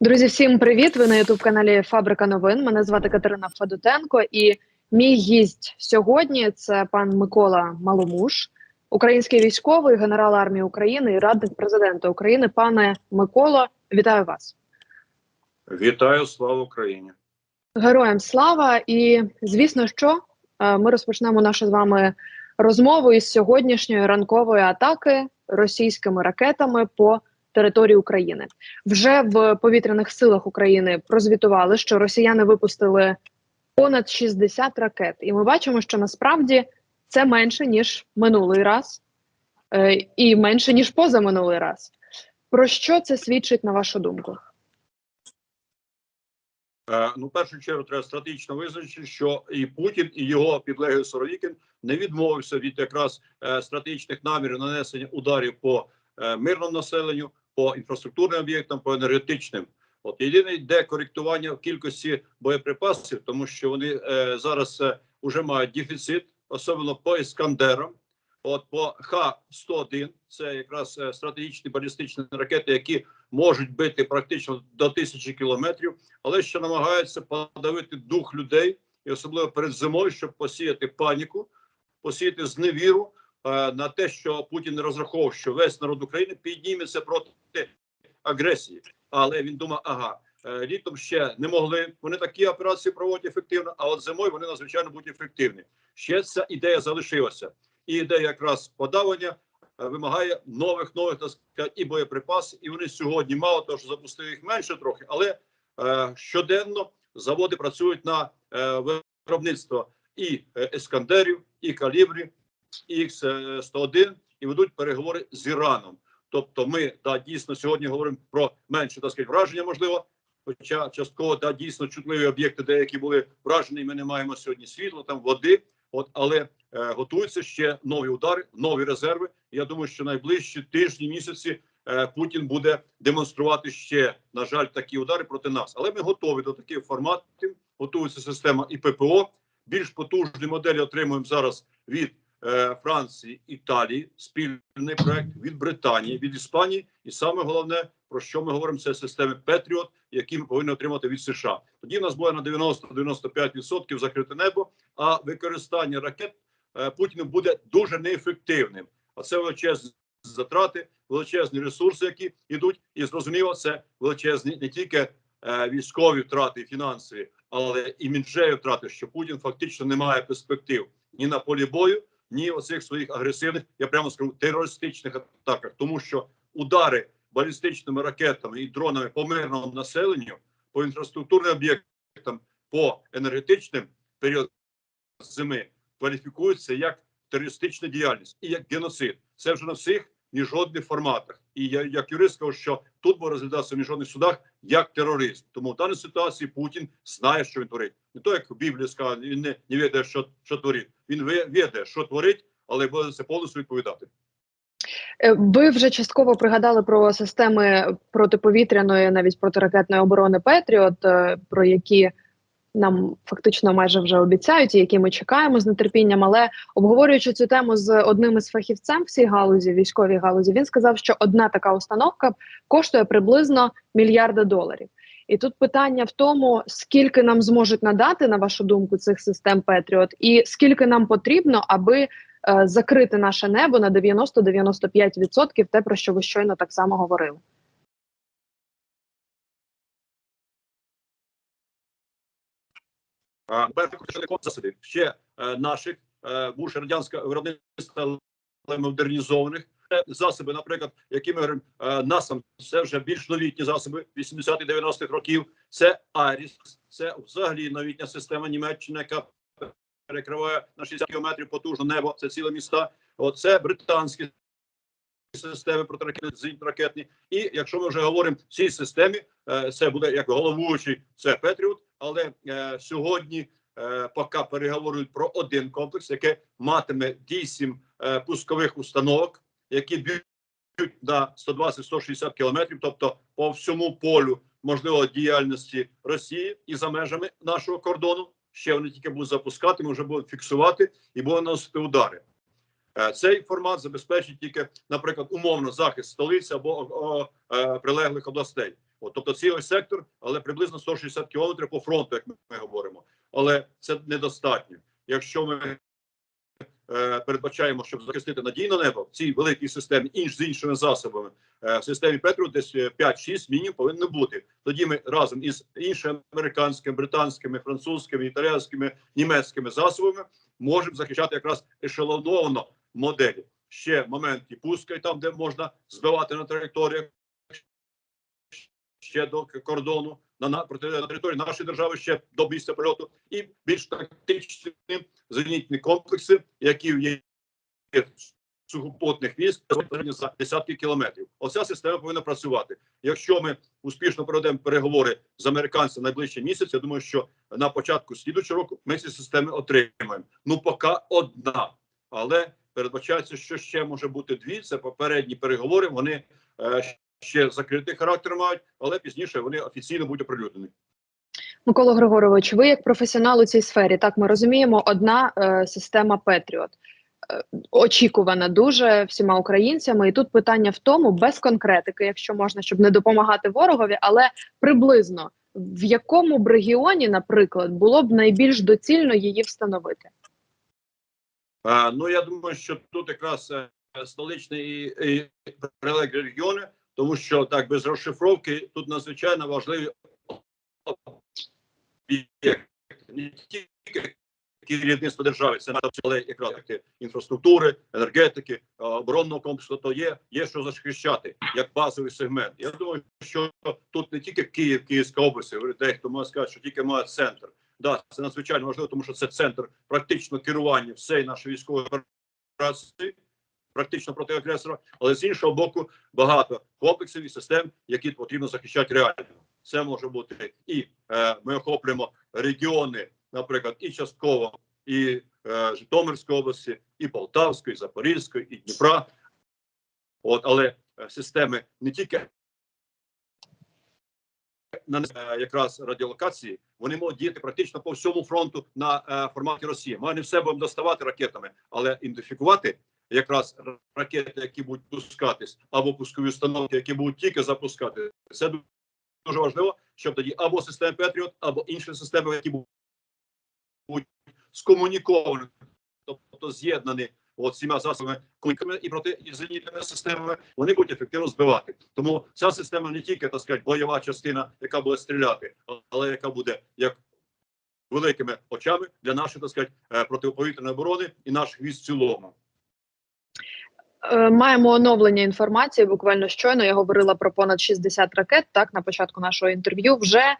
Друзі, всім привіт! Ви на ютуб каналі Фабрика новин. Мене звати Катерина Федотенко, і мій гість сьогодні це пан Микола Маломуш, український військовий, генерал армії України і радник президента України. Пане Миколо, вітаю вас! Вітаю, слава Україні! Героям слава! І звісно, що е, ми розпочнемо нашу з вами розмову із сьогоднішньої ранкової атаки російськими ракетами по території України. Вже в повітряних силах України прозвітували, що росіяни випустили понад 60 ракет, і ми бачимо, що насправді це менше ніж минулий раз, е, і менше ніж позаминулий раз. Про що це свідчить на вашу думку? Е, ну, в першу чергу, треба стратегічно визначити, що і Путін, і його підлеглий Соровікін не відмовився від якраз е, стратегічних намірів нанесення ударів по мирному населенню, по інфраструктурним об'єктам, по енергетичним. От єдине йде коректування в кількості боєприпасів, тому що вони е, зараз е, вже мають дефіцит, особливо по іскандерам. От по Х-101, це якраз е, стратегічні балістичні ракети, які можуть бити практично до тисячі кілометрів, але ще намагаються подавити дух людей, і особливо перед зимою, щоб посіяти паніку, посіяти зневіру е, на те, що Путін не розраховував, що весь народ України підніметься проти агресії. Але він думав, ага, е, літом ще не могли. Вони такі операції проводять ефективно, а от зимою вони надзвичайно будуть ефективні. Ще ця ідея залишилася, і ідея якраз подавання е, вимагає нових нових так сказати, і боєприпасів. І вони сьогодні мало того, що запустили їх менше трохи, але е, щоденно заводи працюють на е, виробництво і е, ескандерів, і калібрів, і Х 101 і ведуть переговори з Іраном. Тобто, ми да дійсно сьогодні говоримо про менше так сказати, враження, можливо. Хоча частково да дійсно чутливі об'єкти, деякі були вражені. Ми не маємо сьогодні світла, там води. От але е, готуються ще нові удари, нові резерви. Я думаю, що найближчі тижні, місяці е, Путін буде демонструвати ще на жаль такі удари проти нас. Але ми готові до таких форматів. Готується система і ППО. Більш потужні моделі отримуємо зараз від Франції, Італії, спільний проект від Британії, від Іспанії, і саме головне про що ми говоримо, це системи Петріот, які ми повинні отримати від США. Тоді в нас буде на 90-95% закрите небо. А використання ракет е, Путіну буде дуже неефективним. А це величезні затрати, величезні ресурси, які йдуть, і зрозуміло, це величезні не тільки е, військові втрати, і фінансові, але і мінжеві втрати, що Путін фактично не має перспектив ні на полі бою, ні оцих своїх агресивних, я прямо скажу, терористичних атаках, тому що удари балістичними ракетами і дронами по мирному населенню, по інфраструктурним об'єктам, по енергетичним період зими кваліфікуються як терористична діяльність і як геноцид. Це вже на всіх міжнародних форматах. І я як юрист скажу, що тут буде розглядатися в міжнародних судах як тероризм. Тому в даній ситуації Путін знає, що він творить. Не то як в Біблії сказано, він не, не веде, що, що творить. Він веде, що творить, але буде це повністю відповідати. Е, Ви вже частково пригадали про системи протиповітряної, навіть протиракетної оборони Петріот, е, про які нам фактично майже вже обіцяють, і які ми чекаємо з нетерпінням. Але обговорюючи цю тему з одним із фахівцем в цій галузі, військовій галузі, він сказав, що одна така установка коштує приблизно мільярда доларів. І тут питання в тому, скільки нам зможуть надати, на вашу думку, цих систем Петріот, і скільки нам потрібно, аби е, закрити наше небо на 90-95%, те про що ви щойно так само говорили. Перше засоби ще е, наших е, бувши радянського виробництва модернізованих засоби, наприклад, які ми говоримо е, насам, це вже більш новітні засоби 80-90-х років. Це Аріс, це взагалі новітня система Німеччини, яка перекриває на 60 кілометрів потужне небо. Це ціле міста. Оце британські системи протиракетні ракетні. І якщо ми вже говоримо в цій системі, це буде як головуючий, це Петріот. Але е, сьогодні е, поки переговорюють про один комплекс, який матиме 8 е, пускових установок, які б'ють на 120-160 кілометрів, тобто по всьому полю можливо діяльності Росії і за межами нашого кордону. Ще вони тільки будуть запускати, ми вже будемо фіксувати і будемо наносити удари. Е, Цей формат забезпечить тільки, наприклад, умовно захист столиці або о, о, е, прилеглих областей. От, тобто цілий сектор, але приблизно 160 кілометрів по фронту, як ми, ми говоримо. Але це недостатньо. Якщо ми е, передбачаємо, щоб захистити надійне небо в цій великій системі, інш з іншими засобами, е, в системі Петру десь е, 5-6 мінімум повинно бути. Тоді ми разом із іншими американськими, британськими, французькими, італійськими, німецькими засобами можемо захищати якраз ешелоновано моделі. Ще момент і пускай там, де можна збивати на територіях ще до кордону на, на, на території нашої держави ще до місця польоту, і більш тактичні зенітні комплекси, які є сухопутних військ за десятки кілометрів. Оця система повинна працювати. Якщо ми успішно проведемо переговори з американцями найближчий місяць, я думаю, що на початку слідучого року ми ці системи отримаємо. Ну, поки одна, але передбачається, що ще може бути дві. Це попередні переговори. Вони е, ще закритий характер мають, але пізніше вони офіційно будуть оприлюднені. Микола Григорович, ви як професіонал у цій сфері, так ми розуміємо, одна е, система Петріот. Е, очікувана дуже всіма українцями, і тут питання в тому, без конкретики, якщо можна, щоб не допомагати ворогові, але приблизно в якому б регіоні, наприклад, було б найбільш доцільно її встановити? А, ну я думаю, що тут якраз е, столичні і, і прилеглі регіони, тому що так без розшифровки тут надзвичайно важливі не тільки керівництво держави, це надо, але якраз таки інфраструктури, енергетики, е, оборонного комплексу, то є, є що захищати як базовий сегмент. Я думаю, що тут не тільки Київ, Київська область, дехто може сказати, що тільки має центр. Да, це надзвичайно важливо, тому що це центр практично керування всієї нашої військової операції, практично проти агресора, але з іншого боку, багато комплексів і систем, які потрібно захищати реально. Це може бути і е, ми охоплюємо регіони, наприклад, і частково, і е, Житомирської області, і Полтавської, і Запорізької, і Дніпра. От, але е, системи не тільки на е, якраз радіолокації, вони можуть діяти практично по всьому фронту на е, форматі Росії. Ми не все будемо доставати ракетами, але ідентифікувати якраз ракети, які будуть пускатись, або пускові установки, які будуть тільки запускати, це дуже важливо, щоб тоді або системи Петріот, або інші системи, які будуть скомуніковані, тобто з'єднані от всіма засобами кульками і протизенітними системами, вони будуть ефективно збивати. Тому ця система не тільки так сказати, бойова частина, яка буде стріляти, але яка буде як великими очами для нашої так сказати, е, протиповітряної оборони і наших військ в цілому. Е, Маємо оновлення інформації. Буквально щойно я говорила про понад 60 ракет. Так на початку нашого інтерв'ю вже е,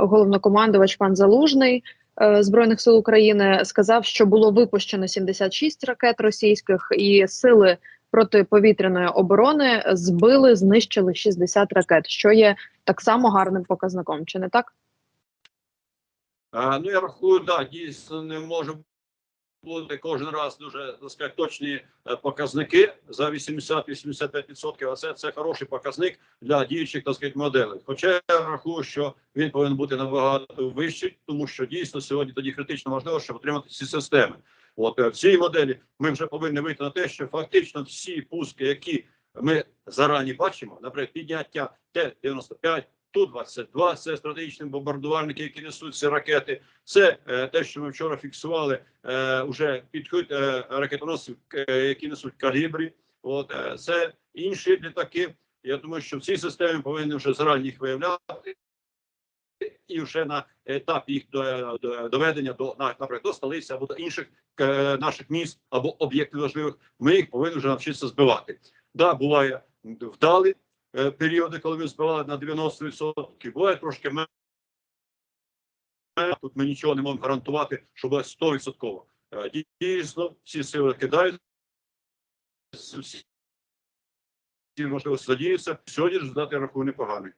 головнокомандувач пан Залужний е, збройних сил України сказав, що було випущено 76 ракет російських, і сили протиповітряної оборони збили, знищили 60 ракет, що є так само гарним показником. Чи не так? А, ну я рахую, да, дійсно не може бути кожен раз дуже так сказати, точні е, показники за 80-85%, а це, це хороший показник для діючих так сказати, моделей. Хоча я рахую, що він повинен бути набагато вищий, тому що дійсно сьогодні тоді критично важливо, щоб отримати ці системи. От е, в цій моделі ми вже повинні вийти на те, що фактично всі пуски, які ми зарані бачимо, наприклад, підняття Т-95, Ту-22, це стратегічні бомбардувальники, які несуть ці ракети. Це е, те, що ми вчора фіксували, е, уже підхід е, ракетоносців, е, які несуть калібрі. От е, це інші літаки. Я думаю, що в цій системі повинні вже зарані їх виявляти. І вже на етапі їх до- до- доведення до наприклад, до столиці або до інших е, наших міст або об'єктів важливих, ми їх повинні вже навчитися збивати. Да, буває вдалі е, періоди, коли ми збивали на 90%, буває трошки менше. Тут ми нічого не можемо гарантувати, що буде 100%. Е, Дійсно, всі сили кидають, всі можливості задіються. Сьогодні результат, я рахую, непоганий.